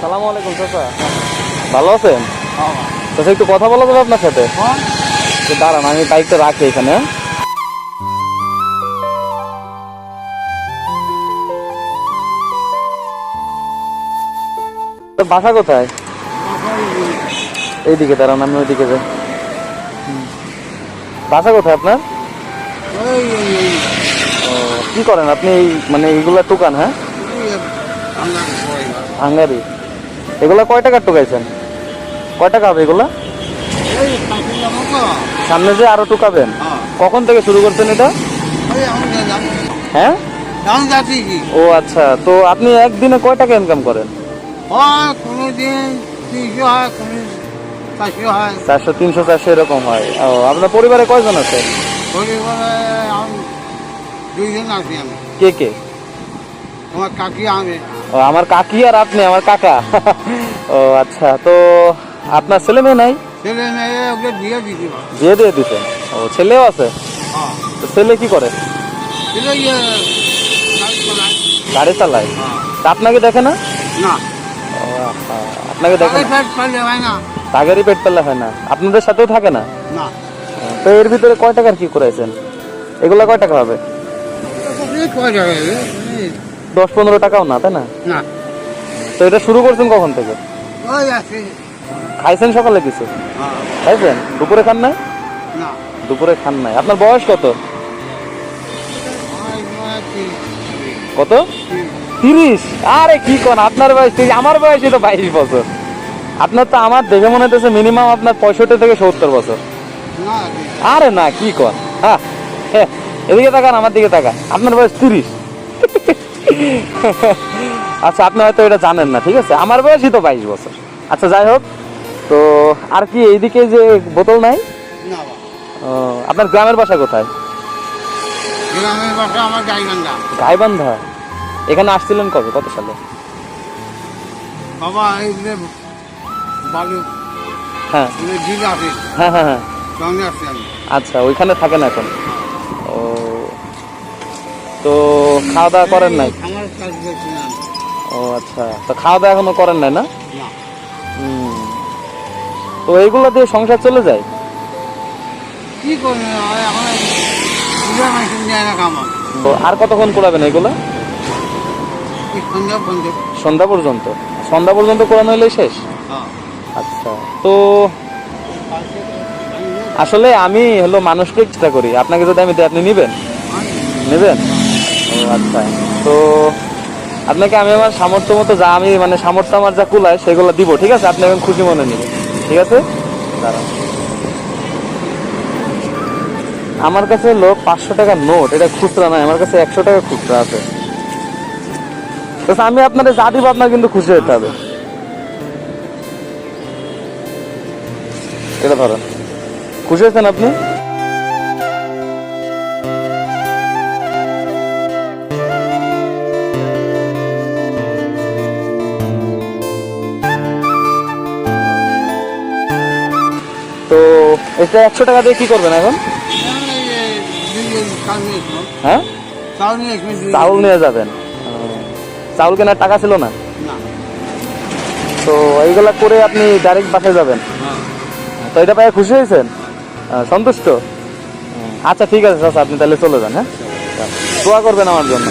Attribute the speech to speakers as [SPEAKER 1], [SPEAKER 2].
[SPEAKER 1] সালাম আলাইকুম চাচা। ভালো আছেন? চাচা একটু কথা বলা যাবে আপনার সাথে? দাঁড়ান আমি বাইকটা রাখি এখানে। হ্যাঁ? বাসা কোথায়? এইদিকে দাঁড়ান আমি ওইদিকে যাই। বাসা কোথায় আপনার? ও, কি করেন? আপনি মানে এইগুলা টুকান হ্যাঁ? হাঙ্গারি এগুলা কয় টাকার টুকাইছেন? কয় টাকা হবে এগুলো? সামনে যে আরও টুকাবেন। কখন থেকে শুরু করছেন এটা? হ্যাঁ? ও আচ্ছা তো আপনি একদিনে কয় টাকা ইনকাম করেন?
[SPEAKER 2] হয় চারশো
[SPEAKER 1] তিনশো চারশো এরকম হয়। ও আপনার পরিবারে কয়জন আছে? কে কে?
[SPEAKER 2] তোমার কাকি আমি।
[SPEAKER 1] আমার কাকি আর আপনি আমার কাকা। ও আচ্ছা তো আপনার ছেলে মেয়ে নাই?
[SPEAKER 2] ছেলে মেয়ে ওকে দিয়ে দিতে
[SPEAKER 1] বিয়ে দিয়ে দিতেন ও ছেলেও আছে?
[SPEAKER 2] হ্যাঁ।
[SPEAKER 1] তো ছেলে কি করে?
[SPEAKER 2] ইয়ে গাড়ি চালায়। হ্যাঁ।
[SPEAKER 1] তা আপনাকে দেখে না?
[SPEAKER 2] না।
[SPEAKER 1] আপনাকে দেখে তাগেরই পেট পেলে হয় না। আপনাদের সাথেও থাকে না?
[SPEAKER 2] না।
[SPEAKER 1] তো এর ভিতরে কয় টাকার কি করেছেন? এগুলো কয় টাকা হবে? দশ পনেরো টাকাও না তাই না?
[SPEAKER 2] না।
[SPEAKER 1] তো এটা শুরু করছেন কখন থেকে? খাইছেন সকালে কিছু?
[SPEAKER 2] হ্যাঁ।
[SPEAKER 1] খাইছেন? দুপুরে খান নাই?
[SPEAKER 2] না।
[SPEAKER 1] দুপুরে খান নাই। আপনার বয়স কত? কত? তিরিশ। আরে কি কোন আপনার বয়স তিরিশ আমার বয়স তো বাইশ বছর। আপনার তো আমার দেখে মনে হচ্ছে মিনিমাম আপনার পঁয়ষট্টি থেকে সত্তর বছর। আরে না কি কর হ্যাঁ হ্যাঁ, এদিকে তাকান আমার দিকে তাকান। আপনার বয়স তিরিশ। আচ্ছা আপনি হয়তো এটা জানেন না ঠিক আছে? আমার বয়সই তো বাইশ বছর। আচ্ছা যাই হোক তো আর কি এইদিকে যে বোতল নাই? আপনার গ্রামের বাসা কোথায়?
[SPEAKER 2] গ্রামের বাসা আমার গাইবান্ধা।
[SPEAKER 1] গাইবান্ধা? এখানে আসছিলেন কবে? কত সালে?
[SPEAKER 2] বাবা এই যে বালু
[SPEAKER 1] হ্যাঁ।
[SPEAKER 2] আছে
[SPEAKER 1] হ্যাঁ হ্যাঁ হ্যাঁ। আচ্ছা ওইখানে থাকেন এখন? ও তো খাওয়া দাওয়া করেন নাই। ও আচ্ছা। তো খাওয়া দাওয়া এখনও করেন নাই না? তো এইগুলো দিয়ে সংসার চলে যায়?
[SPEAKER 2] কি
[SPEAKER 1] তো আর কতক্ষণ করাবেন এগুলো?
[SPEAKER 2] সন্ধ্যা পর্যন্ত।
[SPEAKER 1] সন্ধ্যা পর্যন্ত? করানো হলে শেষ?
[SPEAKER 2] হ্যাঁ।
[SPEAKER 1] আচ্ছা। তো আসলে আমি হলো মানুষকে চেষ্টা করি। আপনাকে যদি আমি আপনি নিবেন? নেবেন? আচ্ছা। তো আপনাকে আমি আমার সামর্থ্য মতো যা আমি মানে সামর্থ্য আমার যা কুলায়, সেগুলো দিব, ঠিক আছে? আপনি এখন খুশি মনে নিবেন, ঠিক আছে? দাঁড়ান। আমার কাছে হলো পাঁচশো টাকার নোট, এটা খুচরা নয়, আমার কাছে একশো টাকা খুচরা আছে। তো আমি আপনাদের যা দিব, আপনার কিন্তু খুশি হতে হবে। এটা ধরেন। খুশি হয়েছেন আপনি? এটা একশো টাকা দিয়ে কি করবেন এখন? হ্যাঁ?
[SPEAKER 2] চাউল নিয়ে
[SPEAKER 1] যাবেন। চাউল কেনার টাকা ছিল না? তো এইগুলা করে আপনি ডাইরেক্ট বাসায় যাবেন। তো এটা পায়ে খুশি হয়েছেন? সন্তুষ্ট? আচ্ছা ঠিক আছে আপনি তাহলে চলে যান হ্যাঁ? দোয়া করবেন আমার জন্য।